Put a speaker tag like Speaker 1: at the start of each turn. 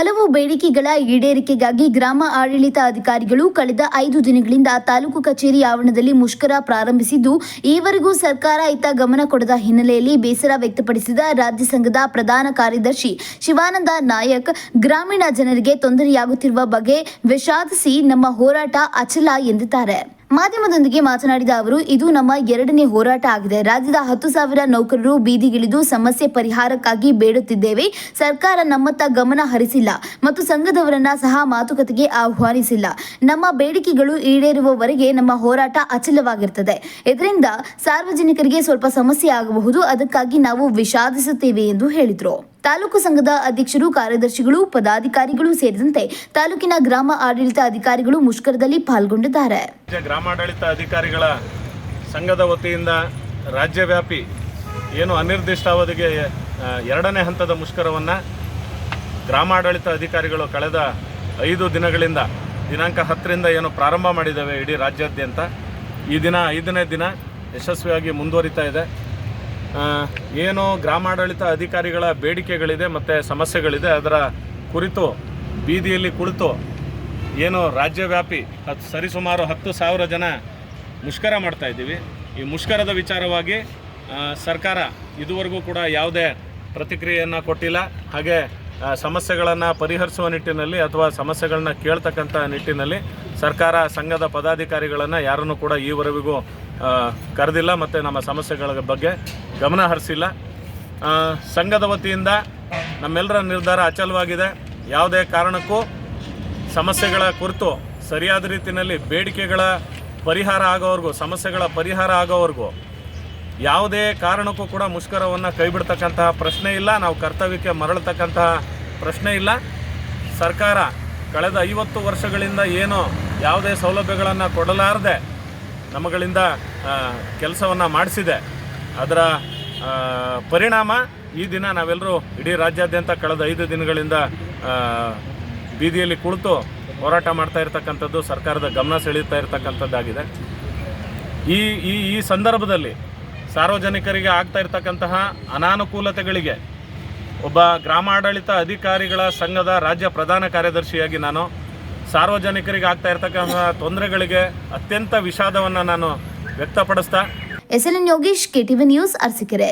Speaker 1: ಹಲವು ಬೇಡಿಕೆಗಳ ಈಡೇರಿಕೆಗಾಗಿ ಗ್ರಾಮ ಆಡಳಿತ ಅಧಿಕಾರಿಗಳು ಕಳೆದ ಐದು ದಿನಗಳಿಂದ ತಾಲೂಕು ಕಚೇರಿ ಆವರಣದಲ್ಲಿ ಮುಷ್ಕರ ಪ್ರಾರಂಭಿಸಿದ್ದು, ಈವರೆಗೂ ಸರ್ಕಾರ ಇತ್ತ ಗಮನ ಕೊಡದ ಹಿನ್ನೆಲೆಯಲ್ಲಿ ಬೇಸರ ವ್ಯಕ್ತಪಡಿಸಿದ ರಾಜ್ಯ ಸಂಘದ ಪ್ರಧಾನ ಕಾರ್ಯದರ್ಶಿ ಶಿವಾನಂದ ನಾಯಕ್, ಗ್ರಾಮೀಣ ಜನರಿಗೆ ತೊಂದರೆಯಾಗುತ್ತಿರುವ ಬಗ್ಗೆ ವಿಷಾದಿಸಿ ನಮ್ಮ ಹೋರಾಟ ಅಚಲ ಎಂದಿದ್ದಾರೆ. ಮಾಧ್ಯಮದೊಂದಿಗೆ ಮಾತನಾಡಿದ ಅವರು, ಇದು ನಮ್ಮ ಎರಡನೇ ಹೋರಾಟ ಆಗಿದೆ. ರಾಜ್ಯದ ಹತ್ತು ಸಾವಿರ ನೌಕರರು ಬೀದಿಗಿಳಿದು ಸಮಸ್ಯೆ ಪರಿಹಾರಕ್ಕಾಗಿ ಬೇಡುತ್ತಿದ್ದೇವೆ. ಸರ್ಕಾರ ನಮ್ಮತ್ತ ಗಮನ ಹರಿಸಿಲ್ಲ ಮತ್ತು ಸಂಘದವರನ್ನ ಸಹ ಮಾತುಕತೆಗೆ ಆಹ್ವಾನಿಸಿಲ್ಲ. ನಮ್ಮ ಬೇಡಿಕೆಗಳು ಈಡೇರುವವರೆಗೆ ನಮ್ಮ ಹೋರಾಟ ಅಚಲವಾಗಿರುತ್ತದೆ. ಇದರಿಂದ ಸಾರ್ವಜನಿಕರಿಗೆ ಸ್ವಲ್ಪ ಸಮಸ್ಯೆ ಆಗಬಹುದು. ಅದಕ್ಕಾಗಿ ನಾವು ವಿಷಾದಿಸುತ್ತೇವೆ ಎಂದು ಹೇಳಿದರು. ತಾಲೂಕು ಸಂಘದ ಅಧ್ಯಕ್ಷರು, ಕಾರ್ಯದರ್ಶಿಗಳು, ಪದಾಧಿಕಾರಿಗಳು ಸೇರಿದಂತೆ ತಾಲೂಕಿನ ಗ್ರಾಮ ಆಡಳಿತ ಅಧಿಕಾರಿಗಳು ಮುಷ್ಕರದಲ್ಲಿ ಪಾಲ್ಗೊಂಡಿದ್ದಾರೆ.
Speaker 2: ಗ್ರಾಮಾಡಳಿತ ಅಧಿಕಾರಿಗಳ ಸಂಘದ ವತಿಯಿಂದ ರಾಜ್ಯವ್ಯಾಪಿ ಏನು ಅನಿರ್ದಿಷ್ಟ ಅವಧಿಗೆ ಎರಡನೇ ಹಂತದ ಮುಷ್ಕರವನ್ನು ಗ್ರಾಮಾಡಳಿತ ಅಧಿಕಾರಿಗಳು ಕಳೆದ ಐದು ದಿನಗಳಿಂದ, ದಿನಾಂಕ ಹತ್ತರಿಂದ ಏನು ಪ್ರಾರಂಭ ಮಾಡಿದ್ದೇವೆ ಇಡೀ ರಾಜ್ಯಾದ್ಯಂತ, ಈ ದಿನ ಐದನೇ ದಿನ ಯಶಸ್ವಿಯಾಗಿ ಮುಂದುವರಿತಾ ಇದೆ. ಏನು ಗ್ರಾಮಾಡಳಿತ ಅಧಿಕಾರಿಗಳ ಬೇಡಿಕೆಗಳಿದೆ ಮತ್ತು ಸಮಸ್ಯೆಗಳಿದೆ, ಅದರ ಕುರಿತು ಬೀದಿಯಲ್ಲಿ ಕುಳಿತು ಏನು ರಾಜ್ಯವ್ಯಾಪಿ ಹತ್ತು, ಸರಿಸುಮಾರು ಹತ್ತು ಸಾವಿರ ಜನ ಮುಷ್ಕರ ಮಾಡ್ತಾ ಇದ್ದೀವಿ. ಈ ಮುಷ್ಕರದ ವಿಚಾರವಾಗಿ ಸರ್ಕಾರ ಇದುವರೆಗೂ ಕೂಡ ಯಾವುದೇ ಪ್ರತಿಕ್ರಿಯೆಯನ್ನು ಕೊಟ್ಟಿಲ್ಲ. ಹಾಗೆ ಸಮಸ್ಯೆಗಳನ್ನು ಪರಿಹರಿಸುವ ನಿಟ್ಟಿನಲ್ಲಿ ಅಥವಾ ಸಮಸ್ಯೆಗಳನ್ನ ಕೇಳ್ತಕ್ಕಂಥ ನಿಟ್ಟಿನಲ್ಲಿ ಸರ್ಕಾರ ಸಂಘದ ಪದಾಧಿಕಾರಿಗಳನ್ನು ಯಾರನ್ನು ಕೂಡ ಈವರೆಗೂ ಕರೆದಿಲ್ಲ ಮತ್ತು ನಮ್ಮ ಸಮಸ್ಯೆಗಳ ಬಗ್ಗೆ ಗಮನ ಹರಿಸಿಲ್ಲ. ಸಂಘದ ವತಿಯಿಂದ ನಮ್ಮೆಲ್ಲರ ನಿರ್ಧಾರ ಅಚಲವಾಗಿದೆ. ಯಾವುದೇ ಕಾರಣಕ್ಕೂ ಸಮಸ್ಯೆಗಳ ಕುರಿತು ಸರಿಯಾದ ರೀತಿಯಲ್ಲಿ ಬೇಡಿಕೆಗಳ ಪರಿಹಾರ ಆಗೋವರೆಗೂ, ಸಮಸ್ಯೆಗಳ ಪರಿಹಾರ ಆಗೋವರೆಗೂ ಯಾವುದೇ ಕಾರಣಕ್ಕೂ ಕೂಡ ಮುಷ್ಕರವನ್ನು ಕೈಬಿಡ್ತಕ್ಕಂತಹ ಪ್ರಶ್ನೆ ಇಲ್ಲ. ನಾವು ಕರ್ತವ್ಯಕ್ಕೆ ಮರಳತಕ್ಕಂತಹ ಪ್ರಶ್ನೆ ಇಲ್ಲ. ಸರ್ಕಾರ ಕಳೆದ ಐವತ್ತು ವರ್ಷಗಳಿಂದ ಏನು ಯಾವುದೇ ಸೌಲಭ್ಯಗಳನ್ನು ಕೊಡಲಾರದೆ ನಮ್ಮಗಳಿಂದ ಕೆಲಸವನ್ನು ಮಾಡಿಸಿದೆ. ಅದರ ಪರಿಣಾಮ ಈ ದಿನ ನಾವೆಲ್ಲರೂ ಇಡೀ ರಾಜ್ಯಾದ್ಯಂತ ಕಳೆದ ಐದು ದಿನಗಳಿಂದ ಬೀದಿಯಲ್ಲಿ ಕುಳಿತು ಹೋರಾಟ ಮಾಡ್ತಾ ಇರತಕ್ಕಂಥದ್ದು, ಸರ್ಕಾರದ ಗಮನ ಸೆಳೆಯುತ್ತಾ ಇರತಕ್ಕಂಥದ್ದಾಗಿದೆ. ಈ ಈ ಈ ಸಂದರ್ಭದಲ್ಲಿ ಸಾರ್ವಜನಿಕರಿಗೆ ಆಗ್ತಾ ಇರತಕ್ಕಂತಹ ಅನಾನುಕೂಲತೆಗಳಿಗೆ ಒಬ್ಬ ಗ್ರಾಮಾಡಳಿತ ಅಧಿಕಾರಿಗಳ ಸಂಘದ ರಾಜ್ಯ ಪ್ರಧಾನ ಕಾರ್ಯದರ್ಶಿಯಾಗಿ ನಾನು ಸಾರ್ವಜನಿಕರಿಗೆ ಆಗ್ತಾ ಇರತಕ್ಕಂತಹ ತೊಂದರೆಗಳಿಗೆ ಅತ್ಯಂತ ವಿಷಾದವನ್ನು ನಾನು ವ್ಯಕ್ತಪಡಿಸ್ತಾ
Speaker 1: S N Yogesh KTV news Arsikere.